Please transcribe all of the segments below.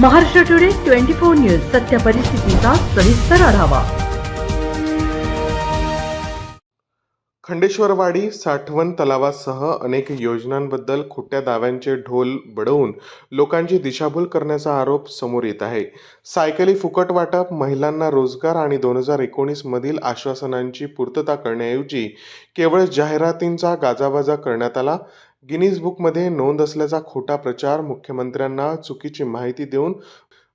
Maharashtra today twenty four news सत्य परिस्थितीचा सविस्तर आढावा. खंडेश्वरवाडी साठवण तलावासह अनेक योजनांबद्दल खोट्या दाव्यांचे ढोल बडवून लोकांची दिशाभूल करण्याचा आरोप समोर येत आहे. सायकली फुकट वाटप महिलांना रोजगार आणि दोन हजार एकोणीसमधील आश्वासनांची पूर्तता करण्याऐवजी केवळ जाहिरातींचा गाजावाजा करण्यात आला गिनीज बुकमध्ये नोंद असल्याचा खोटा प्रचार मुख्यमंत्र्यांना चुकीची माहिती देऊन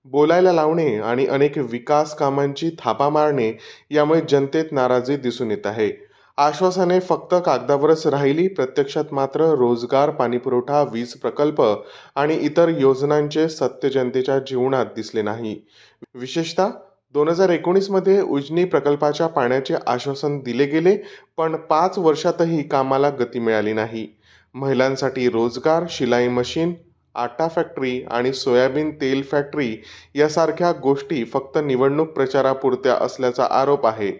बोलायला लावणे आणि अनेक विकास कामांची थापा मारणे यामुळे जनतेत नाराजी दिसून येत आहे. आश्वासने फक्त कागदावरच राहिली प्रत्यक्षात मात्र रोजगार पाणीपुरवठा वीज प्रकल्प आणि इतर योजनांचे सत्य जनतेच्या जीवनात दिसले नाही. विशेषतः दोन हजार एकोणीसमध्ये उजनी प्रकल्पाच्या पाण्याचे आश्वासन दिले गेले पण पाच वर्षातही कामाला गती मिळाली नाही. महिलांसाठी रोजगार शिलाई मशीन आटा फॅक्टरी आणि सोयाबीन तेल फॅक्टरी यासारख्या गोष्टी फक्त निवडणूक प्रचारापुरत्या असल्याचा आरोप आहे.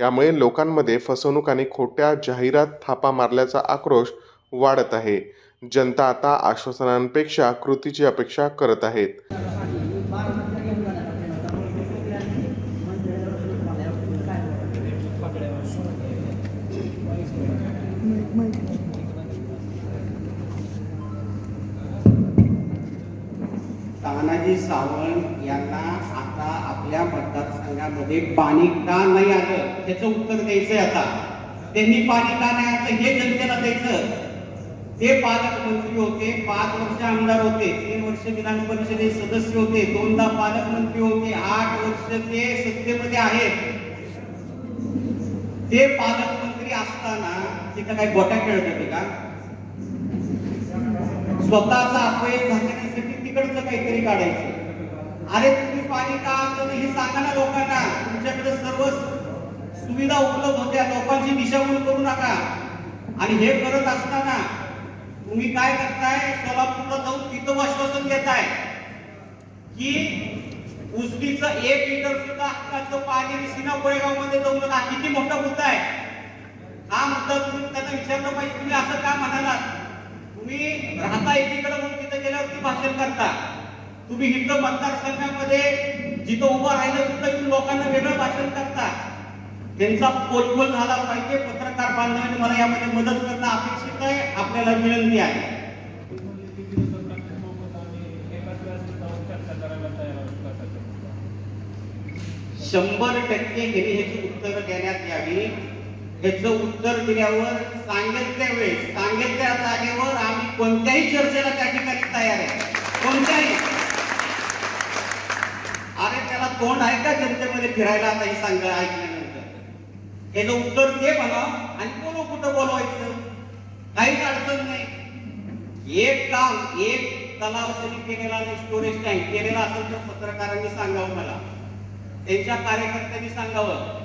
यामुळे लोकांमध्ये फसवणूक आणि खोट्या जाहिरात थापा मारल्याचा आक्रोश वाढत आहे. जनता आता आश्वासनांपेक्षा कृतीची अपेक्षा करत आहेत. तानाजी सावंत यांना आता आपल्या मतदारसंघामध्ये पाणी का नाही आलं? त्याचं उत्तर द्यायचंय आता. त्यांनी पाणी का नाही आलं? हे जनतेला द्यायचं. ते पालकमंत्री होते पाच वर्ष आमदार होते तीन वर्ष विधान परिषदेचे सदस्य होते दोनदा पालकमंत्री होते आठ वर्ष ते सत्तेमध्ये आहेत. ते पालकमंत्री असताना तिथं काही गोटा खेळत होते का? स्वतःचा अपयश झाल्याने तिकडचं काहीतरी काढायचं. अरे तुम्ही पाणी का आणलं हे सांगा ना लोकांना. तुमच्याकडे सर्व सुविधा उपलब्ध होत्या. लोकांची दिशाभूल करू नका. आणि हे करत असताना तुम्ही काय करताय? सोलापूरला जाऊन तिथं आश्वासन देताय की उजनीचं एक लिटर सुद्धा हक्काचं पाणी सिना कोळेगावमध्ये जाऊ नका किती मोठा मुद्दा आहे. हा मुद्दा तुम्ही त्यांना विचारलं पाहिजे. तुम्ही असं का म्हणालात? तुम्ही राहता एकीकडे म्हणून तिथे गेल्यावरती भाषण करता. तुम्ही इथं मतदारसंघामध्ये जिथं उभं राहिलं तिथं येऊन लोकांना वेगळं भाषण करता. त्यांचा पोलपोल झाला पाहिजे पत्रकार बांधवांनी मला यामध्ये मदत करणं अपेक्षित आहे आपल्याला विनंती आहे. शंभर टक्के गेली ह्याची उत्तरं देण्यात यावी. ह्याचं उत्तर दिल्यावर सांगेल त्या वेळेस सांगेल त्या जागेवर आम्ही कोणत्याही चर्चेला त्या ठिकाणी तयार आहे. कोणत्याही. अरे त्याला तोंड आहे का जनतेमध्ये फिरायला आता हे सांगा ऐकल्यानंतर? ह्याचं उत्तर दे म्हणा आणि बोलू कुठं बोलवायचं? काहीच अडचण नाही. एक काम एक तलाव जरी केलेला आणि स्टोरेज टँक केलेला असेल तर पत्रकारांनी सांगावं मला. त्यांच्या कार्यकर्त्यांनी सांगावं.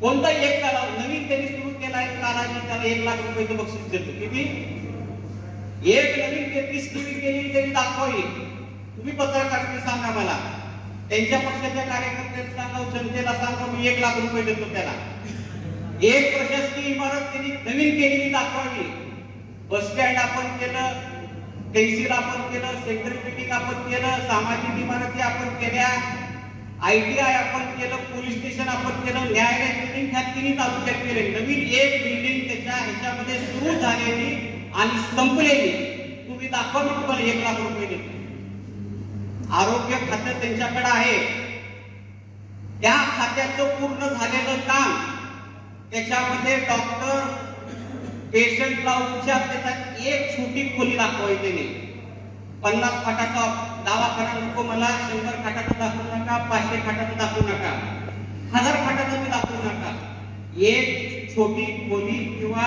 कोणता एक तलाव नवीन त्यांनी सुरू केला आहे कालाजी त्याला एक लाख रुपयाचं बक्षीस देतो. किती? एक नवीन तेहतीस टीव्ही केली त्यांनी दाखवावी. तुम्ही पत्रकारांनी सांगा मला. त्यांच्या पक्षाच्या कार्यकर्त्यांनी सांगा जनतेला सांगा मी एक लाख रुपये देतो त्याला. एक प्रशासकीय इमारत त्यांनी नवीन केलेली दाखवावी. बस स्टँड आपण केलं तहसील आपण केलं सेंट्रल बिल्डिंग आपण केलं सामाजिक इमारती आपण केल्या. आय टी आय आपण केलं पोलीस स्टेशन आपण केलं न्यायालय बिल्डिंग ह्या तिन्ही तालुक्यात केले. नवीन एक बिल्डिंग त्याच्या ह्याच्यामध्ये सुरू झालेली आणि संपलेली. तुम्ही दाखवा मी तुम्हाला एक लाख रुपये देतो. आरोग्य खातं त्यांच्याकडे आहे. त्या खात्याचं पूर्ण झालेलं काम त्याच्यामध्ये डॉक्टर पेशंटला उपचार देतात. एक छोटी खोली दाखवायची नाही पन्नास खाटाचा दवाखाना नको मला शंभर खाटाचं दाखवू नका पाचशे खाटाचं दाखवू नका हजार खाटाचं मी दाखवू नका. एक छोटी खोली किंवा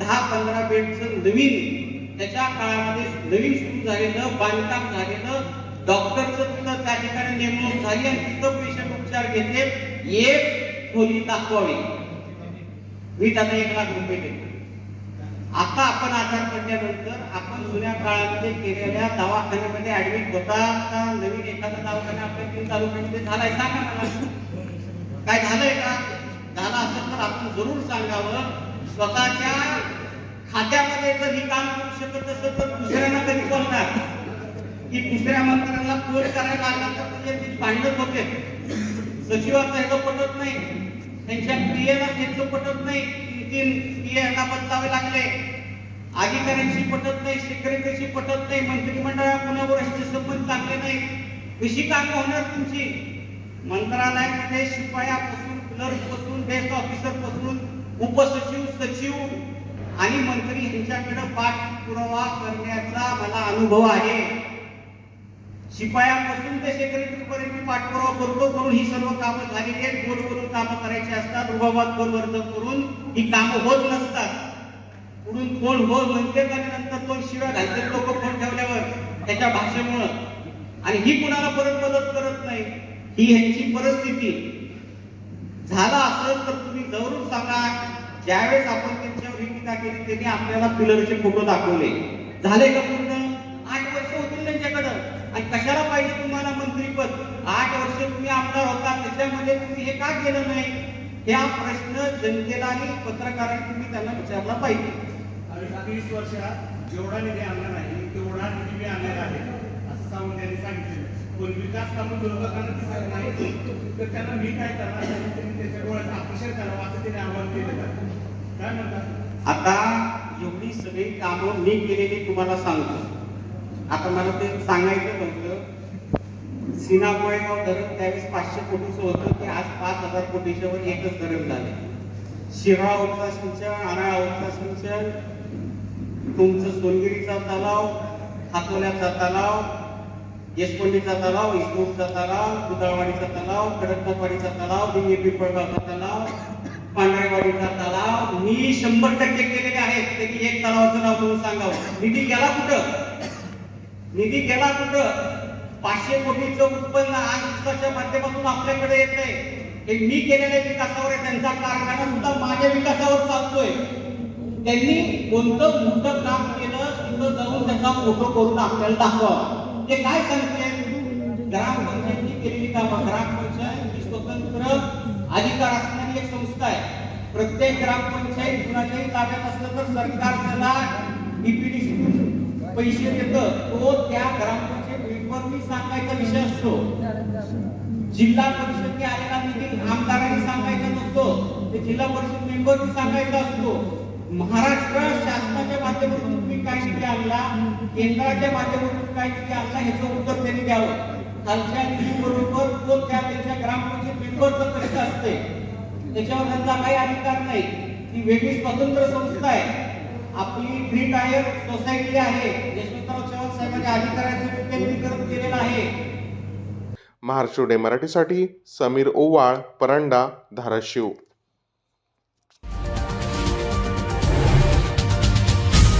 दहा पंधरा बेडचं नवीन त्याच्या काळामध्ये नवीन सुरू झालेलं बांधकाम झालेलं डॉक्टरचं तिथं त्या ठिकाणी नेमणूक झाली आणि तिथं पेशंट उपचार घेतले एक खोली दाखवावी. मी त्यांना एक लाख रुपये देतो. आता आपण आजार पडल्यानंतर आपण जुन्या काळामध्ये केलेल्या दवाखान्यामध्ये ऍडमिट होता का? नवीन एखादा दवाखाना आपल्या तीन तालुक्यामध्ये म्हणजे झालाय? सांगा मला. काय झालंय का? झालं असेल तर आपण जरूर सांगावं. स्वतःच्या खात्यामध्ये जर ही काम करू शकत असेल तर दुसऱ्यांना कधी बोलणार की दुसऱ्या मंत्र्यांना फोन करायला लागला तर ते भांडत होते. सचिवाचं ह्याचं पटत नाही. त्यांच्या क्रियेला त्यांचं पटत नाही. तीन क्रियांना बदलावे लागले. अधिकाऱ्यांशी पटत नाही शेतकऱ्यांशी पटत नाही मंत्रिमंडळा कुणावर संबंध चांगले नाही. कशी कामं होणार तुमची? मंत्रालयामध्ये शिपायापासून क्लर्कपासून डेस्क ऑफिसरपासून उपसचिव सचिव आणि मंत्री यांच्याकडे पाठपुरावा करण्याचा मला अनुभव आहे. शिपायापासून ते सेक्रेटरी पर्यंत पाठपुरावा करतो करून ही सर्व कामं झालेली आहेत. करून कामं करायची असतात रुबाबात गोलवर्ग करून ही कामं होत नसतात. पुढून कोण हो म्हणते का नंतर तो शिव्या घालतात लोक फोन ठेवल्यावर त्याच्या भाषेमुळं. आणि ही कुणाला परत मदत करत नाही ही ह्यांची परिस्थिती. झाला असेल तर तुम्ही जरूर सांगा ज्यावेळेस आपण त्यांच्यावर ही टीका केली त्यांनी आपल्याला पिलरचे फोटो दाखवले. झाले का पूर्ण? आठ वर्ष होतील त्यांच्याकडं. आणि कशाला पाहिजे तुम्हाला मंत्रीपद? आठ वर्ष तुम्ही आमदार होता त्याच्यामध्ये तुम्ही हे का केलं नाही? हा प्रश्न जनतेला आणि पत्रकारांनी तुम्ही त्यांना विचारला पाहिजे. आणि वीस वर्षात जेवढा निधी आणला नाही तेवढा निधी मी आणलेला आहे असं सांगून त्यांनी सांगितलं पण विकास कामं विरोधकांना दिसत नाही तर त्यांना मी काय करणार त्यांनी त्याच्या डोळ्यात आकर्षण करावं असं त्यांनी आव्हान केलेलं काय म्हणतात आता एवढी सगळी कामं मी केलेली तुम्हाला सांगतो. आता मला ते सांगायचं म्हटलं सीना गोळेगाव धरण त्यावेळेस पाचशे कोटीचं होतं ते आज पाच हजार कोटीच्या वर एकच धरण झाले. शिराळा उपसा सिंचन आराळा उपसा सिंचन तुमचं सोनगिरीचा तलाव हातोल्याचा तलाव येसकोंडीचा तलाव इस्रोडचा तलाव दुधाळवाडीचा तलाव खडकपोपाडीचा तलाव दिंगे पिंपळगावचा तलाव पांढरेवाडीचा तलाव. मी शंभर टक्के केलेले आहेत. तरी एक तलावाचं नाव तुम्ही सांगावं. निधी गेला कुठं? निधी गेला कुठं? पाचशे कोटीचं उत्पन्न आज विकासाच्या माध्यमातून आपल्याकडे येत हे मी केलेल्या विकासावर आहे. त्यांचा कारखाना सुद्धा माझ्या विकासावर चालतोय. त्यांनी कोणतं मोठं काम केलं तिथं जाऊन त्याचा फोटो करून आपल्याला दाखवा ते काय सांगते ग्रामपंचायतनी केलेली कामं. ग्रामपंचायत ही स्वतंत्र अधिकार असणारी एक संस्था आहे. प्रत्येक ग्रामपंचायत कुणाच्याही ताब्यात असलं तर सरकार त्याला डीपीडीसी पैसे देतं. तो त्या ग्रामपंचायत मेंबरनी सांगायचा विषय असतो. जिल्हा परिषदने आलेला निधी आमदारांनी सांगायचा नसतो. ते जिल्हा परिषद मेंबरनी सांगायचा असतो. महाराष्ट्र शासनाच्या माध्यमातून तुम्ही काय निधी आणला? केंद्राच्या माध्यमातून काय निधी आणला? ह्याचं उत्तर त्यांनी द्यावं. खालच्या निधी बरोबर तो त्या त्यांच्या ग्रामपंचायत मेंबरचं प्रश्न असते त्याच्यावर त्यांचा काही अधिकार नाही. ती वेगळी स्वतंत्र संस्था आहे. आपली फ्री टायर सोसायटी आहे. यशवंतराव चव्हाण साहेबांच्या अधिकाऱ्यांचं विकेंद्रीकरण केलेलं आहे. महाराष्ट्र डे मराठीसाठी समीर ओवाळ परांडा धाराशिव.